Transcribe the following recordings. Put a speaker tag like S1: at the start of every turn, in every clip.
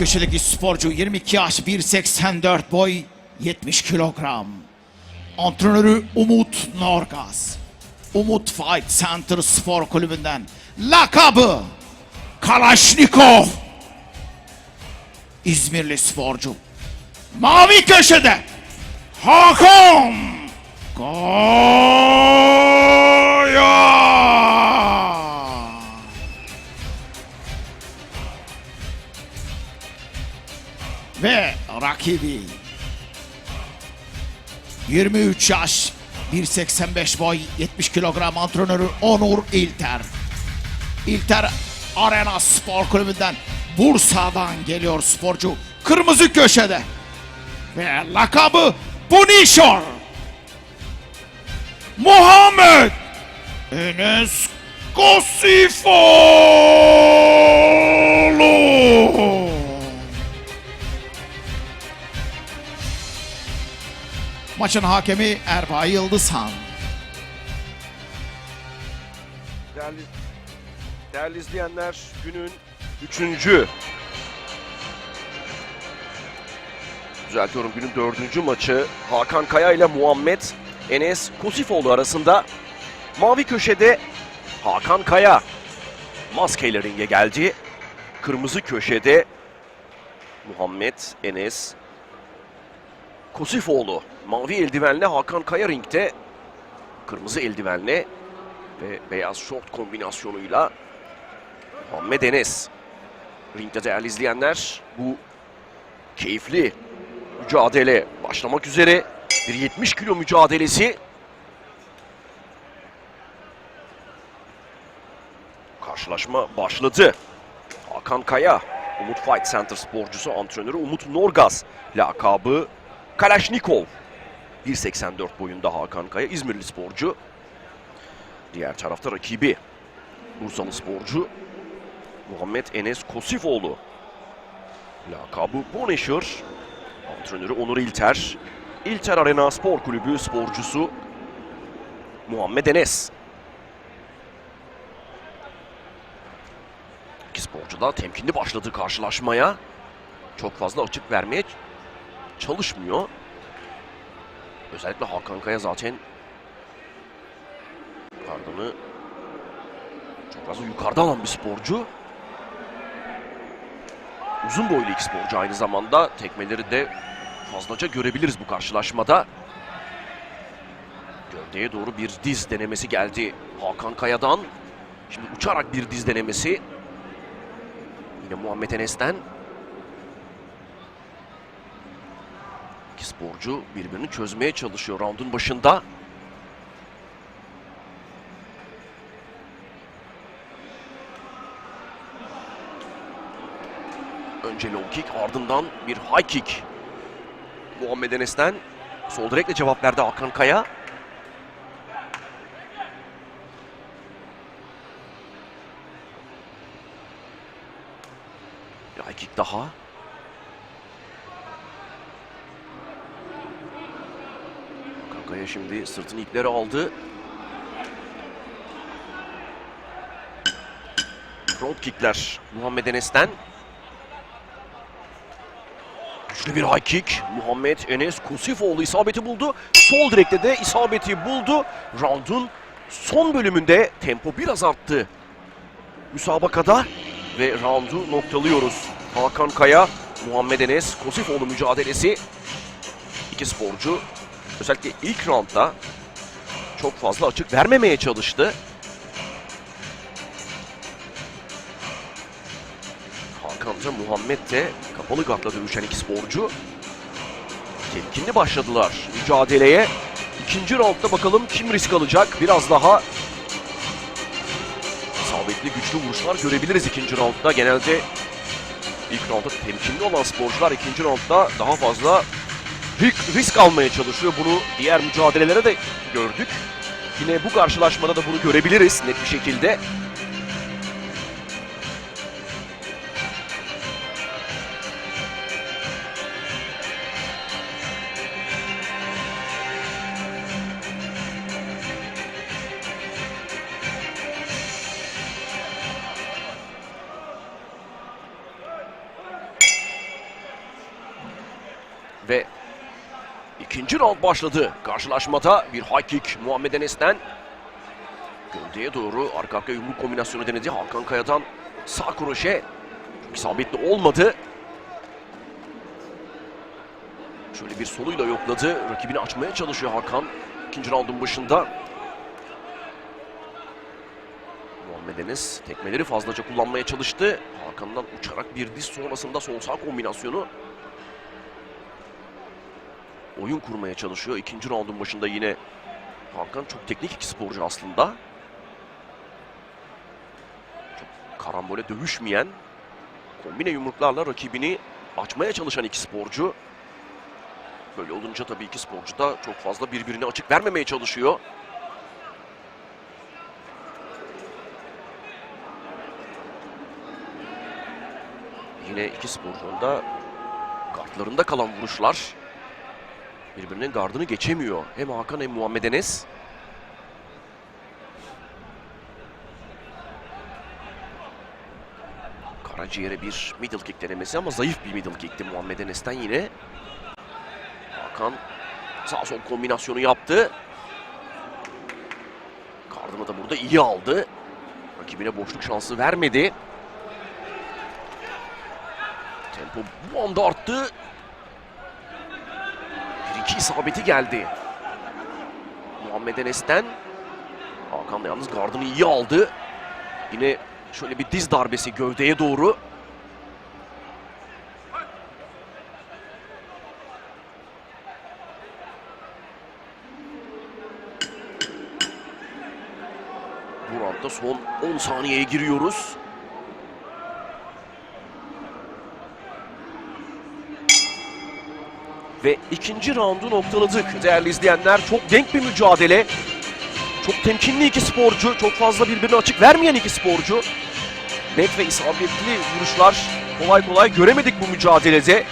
S1: köşedeki sporcu 22 yaş 1.84 boy 70 kilogram. Antrenörü Umut Norgaz. Umut Fight Center Spor Kulübü'nden lakabı Kalaşnikov. İzmirli sporcu. Mavi köşede Hakan Kaya. Rakibi 23 yaş 1.85 boy 70 kilogram antrenörü Onur İlter. İlter Arena Spor Kulübü'nden Bursa'dan geliyor sporcu. Kırmızı köşede. Ve lakabı Punishor. Muhammed Enes Kosifoğlu. Maçın hakemi Erbay Yıldızhan.
S2: Değerli, değerli izleyenler günün üçüncü düzeltiyorum günün dördüncü maçı Hakan Kaya ile Muhammed Enes Kosifoğlu arasında mavi köşede Hakan Kaya maskeyle ringe geldi. Kırmızı köşede Muhammed Enes Kosifoğlu mavi eldivenle Hakan Kaya ringde kırmızı eldivenle ve beyaz şort kombinasyonuyla Muhammed Enes. Ringde değerli izleyenler bu keyifli mücadele başlamak üzere. Bir 70 kilo mücadelesi. Karşılaşma başladı. Hakan Kaya, Umut Fight Center sporcusu antrenörü Umut Norgaz. Lakabı Kalashnikov. 1.84 boyunda Hakan Kaya, İzmirli sporcu. Diğer tarafta rakibi Bursalı sporcu Muhammed Enes Kosifoğlu. Lakabı Boneşir. Antrenörü Onur İlter. İlter Arena Spor Kulübü sporcusu Muhammed Enes. İki sporcu da temkinli başladı karşılaşmaya. Çok fazla açık vermeye çalışmıyor. Özellikle Hakan Kaya zaten Kardanı çok fazla yukarıda alan bir sporcu. Uzun boylu iki sporcu aynı zamanda. Tekmeleri de fazlaca görebiliriz bu karşılaşmada. Gövdeye doğru bir diz denemesi geldi Hakan Kaya'dan. Şimdi uçarak bir diz denemesi. Yine Muhammed Enes'ten. Sporcu birbirini çözmeye çalışıyor roundun başında. Önce low kick ardından bir high kick. Muhammed Enes'ten sol direkle cevap verdi Hakan Kaya. Bir high kick daha. Kaya şimdi sırtını ipleri aldı. Front kickler Muhammed Enes'ten. Güçlü bir high kick. Muhammed Enes Kusifoğlu isabeti buldu. Sol direkte de isabeti buldu. Round'un son bölümünde tempo biraz arttı. Müsabakada ve roundu noktalıyoruz. Hakan Kaya, Muhammed Enes Kusifoğlu mücadelesi. İki sporcu özellikle ilk roundda çok fazla açık vermemeye çalıştı. Hakan'ca Muhammed de kapalı gardla dövüşen iki sporcu. Temkinli başladılar mücadeleye. İkinci roundda bakalım kim risk alacak. Biraz daha isabetli güçlü vuruşlar görebiliriz ikinci roundda. Genelde ilk roundda temkinli olan sporcular ikinci roundda daha fazla risk, risk almaya çalışıyor. Bunu diğer mücadelelere de gördük. Yine bu karşılaşmada da bunu görebiliriz net bir şekilde. İkinci round başladı. Karşılaşmada bir high kick Muhammed Enes'ten. Gövdeye doğru arka arkaya yumruk kombinasyonu denedi. Hakan Kaya'dan sağ kroşe. Çok isabetli olmadı. Şöyle bir soluyla yokladı. Rakibini açmaya çalışıyor Hakan. İkinci roundun başında. Muhammed Enes tekmeleri fazlaca kullanmaya çalıştı. Hakan'dan uçarak bir diz sonrasında sol sağ kombinasyonu. Oyun kurmaya çalışıyor. İkinci roundun başında yine Hakan çok teknik iki sporcu aslında. Çok karambole dövüşmeyen, kombine yumruklarla rakibini açmaya çalışan iki sporcu. Böyle olunca tabii iki sporcu da çok fazla birbirine açık vermemeye çalışıyor. Yine iki sporcunun da gardlarında kalan vuruşlar birbirinin gardını geçemiyor. Hem Hakan hem Muhammed Enes. Karaciğere bir middle kick denemesi ama zayıf bir middle kickti Muhammed Enes'ten yine. Hakan sağ sol kombinasyonu yaptı. Gardını da burada iyi aldı. Rakibine boşluk şansı vermedi. Tempo bu anda arttı. İki isabeti geldi. Muhammed Enes'ten. Hakan da yalnız gardını iyi aldı. Yine şöyle bir diz darbesi gövdeye doğru. Bu son 10 saniyeye giriyoruz. Ve ikinci roundu noktaladık değerli izleyenler. Çok denk bir mücadele. Çok temkinli iki sporcu. Çok fazla birbirine açık vermeyen iki sporcu. Net ve isabetli vuruşlar kolay kolay göremedik bu mücadelede.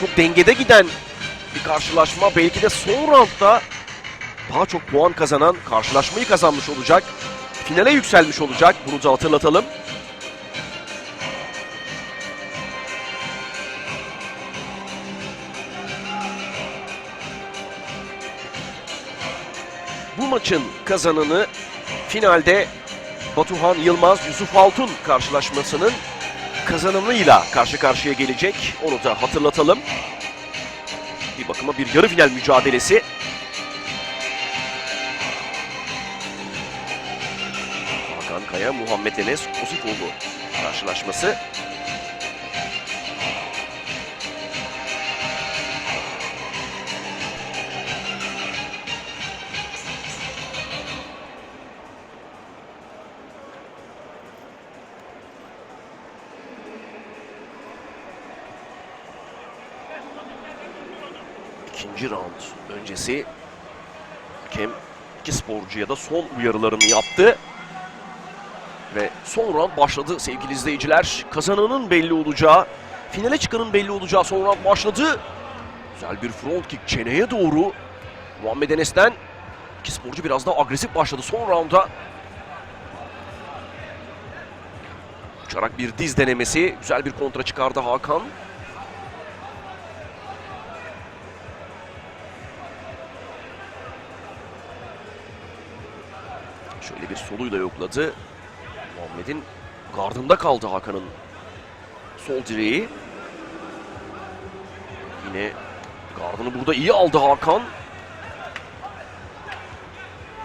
S2: Çok dengede giden bir karşılaşma. Belki de son roundda daha çok puan kazanan karşılaşmayı kazanmış olacak. Finale yükselmiş olacak. Bunu da hatırlatalım. Bu maçın kazananı finalde Batuhan Yılmaz Yusuf Altun karşılaşmasının kazananıyla karşı karşıya gelecek. Onu da hatırlatalım. Bir bakıma bir yarı final mücadelesi. Hakan Kaya, Muhammed Enes Osifoğlu karşılaşması. İkinci round öncesi hakem iki sporcuya da son uyarılarını yaptı. Ve son round başladı sevgili izleyiciler. Kazananın belli olacağı, finale çıkanın belli olacağı son round başladı. Güzel bir front kick çeneye doğru. Muhammed Enes'ten iki sporcu biraz daha agresif başladı son rounda. Uçarak bir diz denemesi. Güzel bir kontra çıkardı Hakan. Soluyla yokladı. Muhammed'in gardında kaldı Hakan'ın sol direği. Yine gardını burada iyi aldı Hakan.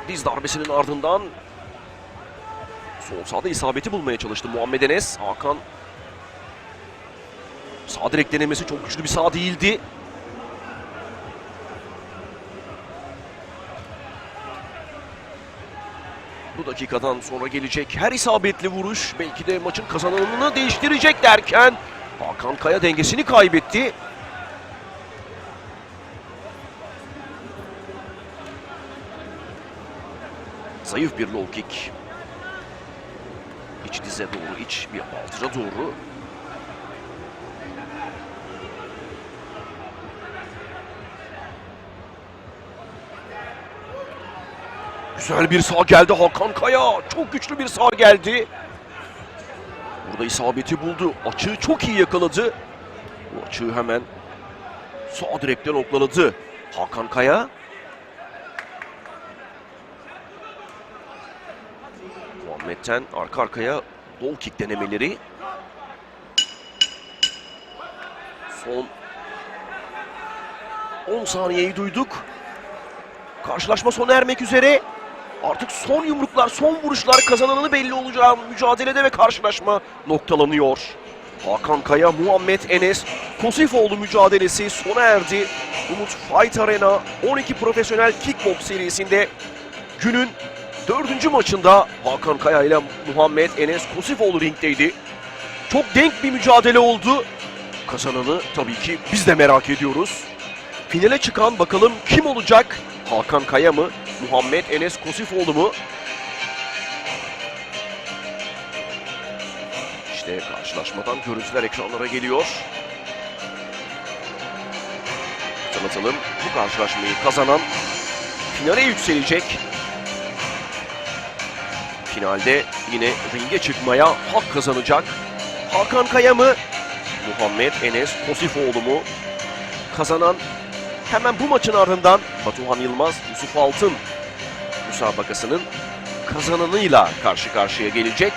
S2: Diz darbesinin ardından sol sağda isabeti bulmaya çalıştı Muhammed Enes. Hakan sağ direk denemesi çok güçlü bir sağ değildi. Bu dakikadan sonra gelecek her isabetli vuruş belki de maçın kazananını değiştirecek derken Hakan Kaya dengesini kaybetti. Zayıf bir low kick. İç dize doğru, iç bir altıra doğru. Güzel bir sağ geldi Hakan Kaya. Çok güçlü bir sağ geldi. Burada isabeti buldu. Açığı çok iyi yakaladı. Bu açığı hemen Sağ direkten oklaladı. Hakan Kaya. Muhammed'ten arka arkaya dol kick denemeleri. Son 10 saniyeyi duyduk. Karşılaşma sona ermek üzere. Artık son yumruklar, son vuruşlar kazananı belli olacağı mücadelede ve karşılaşma noktalanıyor. Hakan Kaya, Muhammed Enes, Kosifoğlu mücadelesi sona erdi. Umut Fight Arena 12 profesyonel kickbox serisinde günün dördüncü maçında Hakan Kaya ile Muhammed Enes Kosifoğlu ringdeydi. Çok denk bir mücadele oldu. Kazananı tabii ki biz de merak ediyoruz. Finale çıkan bakalım kim olacak? Hakan Kaya mı? Muhammed Enes Kosifoğlu mu? İşte karşılaşmadan görüntüler ekranlara geliyor. Hatırlatalım bu karşılaşmayı kazanan finale yükselecek. Finalde yine ringe çıkmaya hak kazanacak. Hakan Kaya mı? Muhammed Enes Kosifoğlu mu? Kazanan hemen bu maçın ardından Batuhan Yılmaz, Yusuf Altın müsabakasının kazananıyla karşı karşıya gelecek.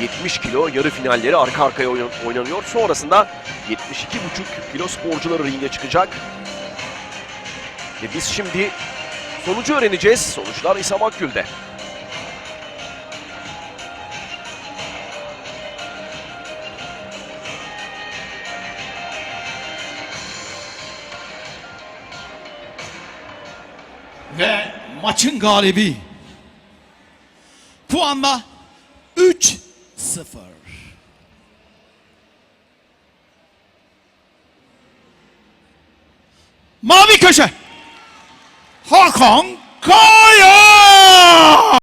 S2: 70 kilo yarı finalleri arka arkaya oynan- oynanıyor. Sonrasında 72,5 kilo sporcuları ringe çıkacak. Ve biz şimdi sonucu öğreneceğiz. Sonuçlar İsam Akgül'de.
S1: Maçın galibi. Puanla 3-0. Mavi köşe. Hakan Kaya!